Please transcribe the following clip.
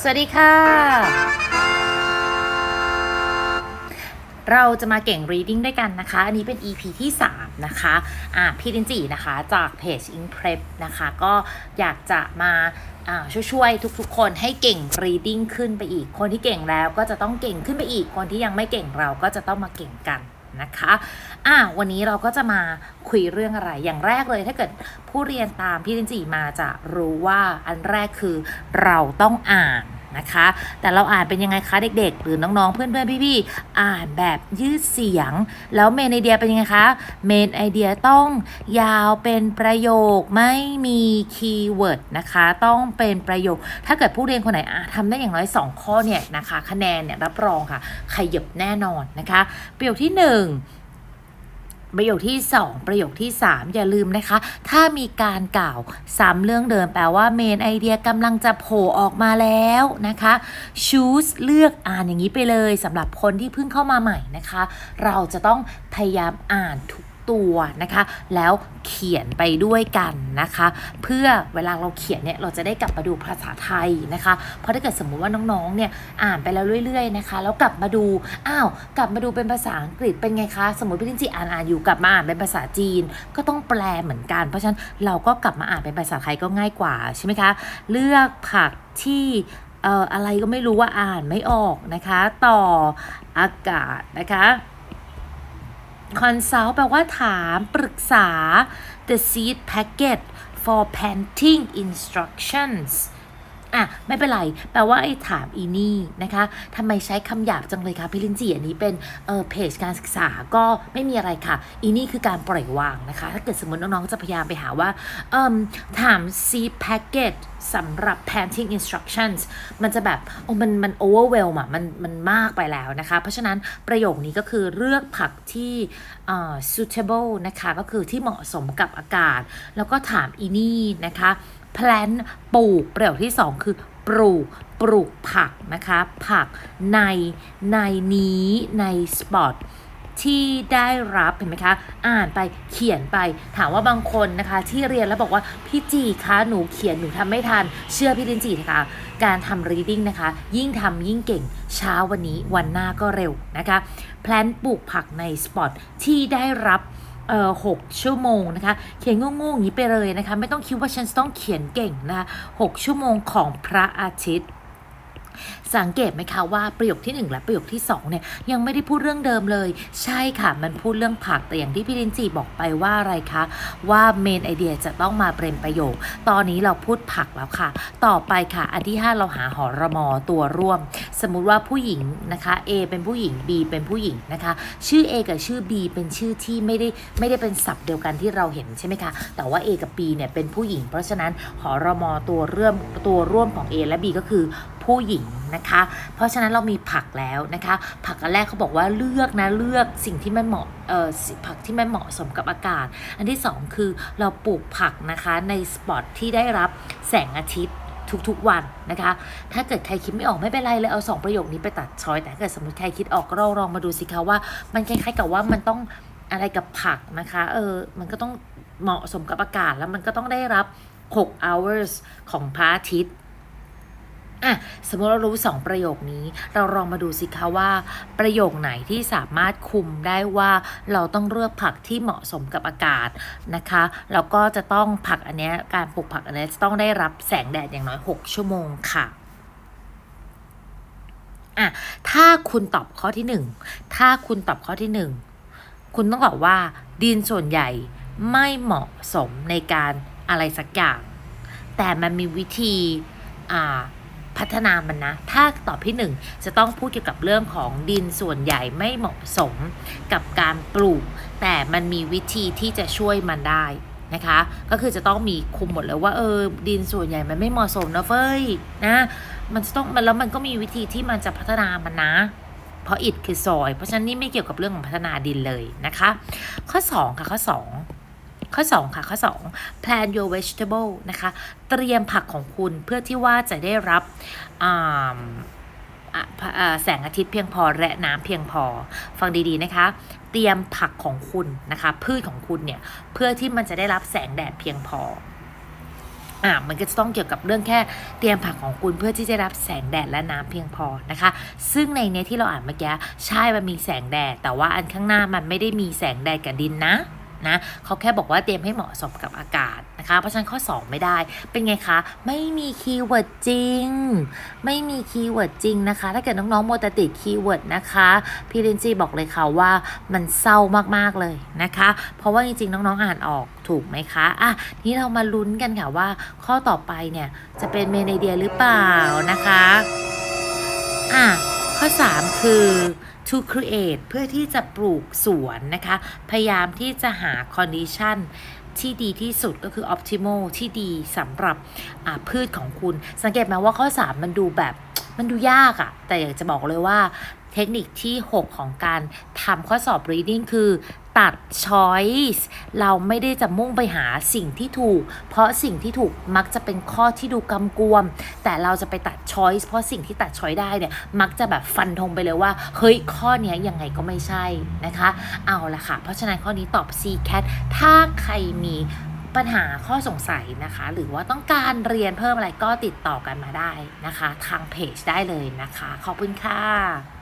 สวัสดีค่ะ เราจะมาเก่ง reading ด้วยกันนะคะ อันนี้เป็น EP ที่ 3 นะคะอ่าพี่ดินจีนะคะ จากเพจ i n p r e p นะคะ ก็อยากจะมาช่วยๆทุกๆ คนให้เก่ง reading ขึ้นไปอีก คนที่เก่งแล้วก็จะต้องเก่งขึ้นไปอีก คนที่ยังไม่เก่งเราก็จะต้องมาเก่งกันนะคะ อ่า วันนี้เราก็จะมา คุยเรื่องอะไร อย่างแรกเลยถ้าเกิดผู้เรียนตามพี่ดินจีมาจะรู้ว่าอันแรกคือเราต้องอ่านนะคะ แต่เราอ่านเป็นยังไงคะเด็กๆ หรือน้องๆ เพื่อนๆ พี่ๆ อ่านแบบยืดเสียง แล้วเมนไอเดียเป็นยังไงคะ เมนไอเดียต้องยาวเป็นประโยคไม่มีคีย์เวิร์ดนะคะ ต้องเป็นประโยค ถ้าเกิดผู้เรียนคนไหนอะทำได้อย่างน้อย 2 ข้อเนี่ยนะคะ คะแนนเนี่ยรับรองค่ะ ขยับแน่นอนนะคะ ประโยคที่ 1 ประโยคที่ 2 ประโยคที่ 3 อย่าลืมนะคะ ถ้ามีการกล่าวซ้ำเรื่องเดิมแปลว่าเมนไอเดียกำลังจะโผล่ออกมาแล้วนะคะ choose เลือกอ่านอย่างนี้ไปเลยสำหรับคนที่เพิ่งเข้ามาใหม่นะคะ เราจะต้องพยายามอ่านทุก ตัวนะคะ แล้วเขียนไปด้วยกันนะคะ เพื่อเวลาเราเขียนเนี่ยเราจะได้กลับมาดูภาษาไทยนะคะ เพราะถ้าเกิดสมมุติว่าน้องๆเนี่ยอ่านไปแล้วเรื่อยๆนะคะแล้วกลับมาดูอ้าวกลับมาดูเป็นภาษาอังกฤษเป็นไงคะสมมติพี่ลินจีอ่านอ่านอยู่กลับมาอ่านเป็นภาษาจีน ก็ต้องแปลเหมือนกัน เพราะฉะนั้นเราก็กลับมาอ่านเป็นภาษาไทยก็ง่ายกว่าใช่ไหมคะเลือกผักที่เอ่ออะไรก็ไม่รู้ว่าอ่านไม่ออกนะคะ ต่ออากาศนะคะ consult แปลว่าถามปรึกษา the seed packet for planting instructions อะไม่เป็นไร แปลว่าไอ้ถามอีนี่นะคะทำไมใช้คำหยาบจังเลยคะพี่ลินจีอันนี้เป็นเอ่อเพจการศึกษาก็ไม่มีอะไรค่ะ อีนี่คือการปล่อยวางนะคะ ถ้าเกิดสมมติน้องๆจะพยายามไปหาว่าเอิ่มถาม seed packet สำหรับ planting instructions มันจะแบบโอ้มันมัน overwhelm อะมันมันมากไปแล้วนะคะ เพราะฉะนั้นประโยคนี้ก็คือเลือกผักที่เอ่อ suitable นะคะ ก็คือที่เหมาะสมกับอากาศ แล้วก็ถามอีนี่นะคะ plant ปลูก ประโยคที่ 2 คือ ปลูก ปลูกผักนะคะ ผักในในนี้ในสปอตที่ได้รับเห็นไหมคะ อ่านไปเขียนไป ถามว่าบางคนนะคะ ที่เรียนแล้วบอกว่าพี่จีคะหนูเขียนหนูทำไม่ทัน เชื่อพี่ลินจีนะคะ การทำ reading นะคะ ยิ่งทำยิ่งเก่งเช้าวันนี้วันหน้าก็เร็วนะคะ แพลนปลูกผักในสปอตที่ได้รับ เอ่อหกชั่วโมงนะคะ เขียนงง่ๆอย่างนี้ไปเลยนะคะ ไม่ต้องคิดว่าฉันต้องเขียนเก่งนะคะหกชั่วโมงของพระอาทิตย์ สังเกตไหมคะว่าประโยคที่ 1 และประโยคที่2เนี่ยยังไม่ได้พูดเรื่องเดิมเลย ใช่ค่ะ มันพูดเรื่องผักแต่อย่างที่พี่ลินจีบอกไปว่าอะไรคะ ว่าเมนไอเดียจะต้องมาเป็นประโยค ตอนนี้เราพูดผักแล้วค่ะ ต่อไปค่ะ อันที่ 5 เราหาหอระมอตัวร่วม สมมุติว่าผู้หญิงนะคะ A เป็นผู้หญิง B เป็นผู้หญิงนะคะ ชื่อ A กับชื่อ B เป็นชื่อที่ไม่ได้ไม่ได้เป็นศัพท์เดียวกันที่เราเห็นใช่ไหมคะ แต่ว่า A กับ B เนี่ยเป็นผู้หญิง เพราะฉะนั้นหอระมอตัวเริ่มตัวร่วมของ A และ B ก็คือ ผู้หญิงนะคะ เพราะฉะนั้นเรามีผักแล้วนะคะ ผักอันแรกเขาบอกว่าเลือกนะเลือกสิ่งที่มันเหมาะเอ่อผักที่มันเหมาะสมกับอากาศ อันที่สองคือเราปลูกผักนะคะในสปอตที่ได้รับแสงอาทิตย์ทุกๆวันนะคะ ถ้าเกิดใครคิดไม่ออกไม่เป็นไรเลยเอาสองประโยคนี้ไปตัดช้อย แต่ถ้าเกิดสมมติใครคิดออกก็เราลองมาดูสิคะว่า มันคล้ายๆกับว่ามันต้องอะไรกับผักนะคะ เออ มันก็ต้องเหมาะสมกับอากาศแล้วมันก็ต้องได้รับ 6 hours ของพระอาทิตย์ อะสมมติเรารู้ 2 ประโยคนี้ เราลองมาดูสิคะว่า ประโยคไหนที่สามารถคุมได้ว่าเราต้องเลือกผักที่เหมาะสมกับอากาศนะคะแล้วก็จะต้องผักอันเนี้ยการปลูกผักอันเนี้ยจะต้องได้รับแสงแดดอย่างน้อย 6 ชั่วโมงค่ะอะถ้าคุณตอบข้อที่ 1 ถ้าคุณตอบข้อที่ 1 คุณต้องตอบว่า ดินส่วนใหญ่ไม่เหมาะสมในการอะไรสักอย่าง แต่มันมีวิธีอ่า พัฒนามันนะ ถ้าตอบที่หนึ่งจะต้องพูดเกี่ยวกับเรื่องของดินส่วนใหญ่ไม่เหมาะสมกับการปลูก แต่มันมีวิธีที่จะช่วยมันได้นะคะ ก็คือจะต้องมีคุมหมดเลยว่าเออดินส่วนใหญ่มันไม่เหมาะสมนะเฟ้ยนะมันจะต้องมันแล้วมันก็มีวิธีที่มันจะพัฒนามันนะเพราะอิฐคือซอย เพราะฉะนั้นนี่ไม่เกี่ยวกับเรื่องของพัฒนาดินเลยนะคะ ข้อ 2 ค่ะข้อ 2 ข้อ 2 ค่ะ ข้อ 2 plan your vegetable นะคะ เตรียมผักของคุณเพื่อที่ว่าจะได้รับแสงอาทิตย์เพียงพอและน้ำเพียงพอ ฟังดีๆนะคะ เตรียมผักของคุณนะคะ พืชของคุณเนี่ย เพื่อที่มันจะได้รับแสงแดดเพียงพออะมันก็จะต้องเกี่ยวกับเรื่องแค่เตรียมผักของคุณเพื่อที่จะรับแสงแดดและน้ำเพียงพอนะคะ ซึ่งในเนี้ยที่เราอ่านเมื่อกี้ใช่มันมีแสงแดด แต่ว่าอันข้างหน้ามันไม่ได้มีแสงแดดกับดินนะ นะเขาแค่บอกว่าเตรียมให้เหมาะสมกับอากาศนะคะ เพราะฉะนั้นข้อ 2 ไม่ได้ เป็นไงคะ ไม่มีคีย์เวิร์ดจริง ไม่มีคีย์เวิร์ดจริงนะคะ ถ้าเกิดน้องๆโมตติดคีย์เวิร์ดนะคะพี่ลินจีบอกเลยค่ะว่ามันเศร้ามากๆเลยนะคะ เพราะว่าจริงๆ น้องๆอ่านออกถูกไหมคะอะนี่เรามาลุ้นกันค่ะว่า ข้อต่อไปเนี่ยจะเป็นเมนเดียหรือเปล่านะคะอะข้อ 3 คือ to create เพื่อที่จะปลูกสวนนะคะ พยายามที่จะหา condition ที่ดีที่สุดก็คือ optimal ที่ดีสำหรับพืชของคุณ สังเกตไหมว่าข้อ 3 มันดูแบบมันดูยากอะแต่อยากจะบอกเลยว่า เทคนิคที่ 6 ของการทำข้อสอบ reading คือตัด choice เราไม่ได้จะมุ่งไปหาสิ่งที่ถูก เพราะสิ่งที่ถูกมักจะเป็นข้อที่ดูกำกวม แต่เราจะไปตัด choice เพราะสิ่งที่ตัด choice ได้เนี่ย มักจะแบบฟันธงไปเลยว่า เฮ้ย ข้อนี้ยังไงก็ไม่ใช่นะคะ เอาละค่ะ เพราะฉะนั้นข้อนี้ตอบ C cat ถ้าใครมีปัญหาข้อสงสัยนะคะ หรือว่าต้องการเรียนเพิ่มอะไรก็ติดต่อกันมาได้นะคะ ทางเพจได้เลยนะคะ ขอบคุณค่ะ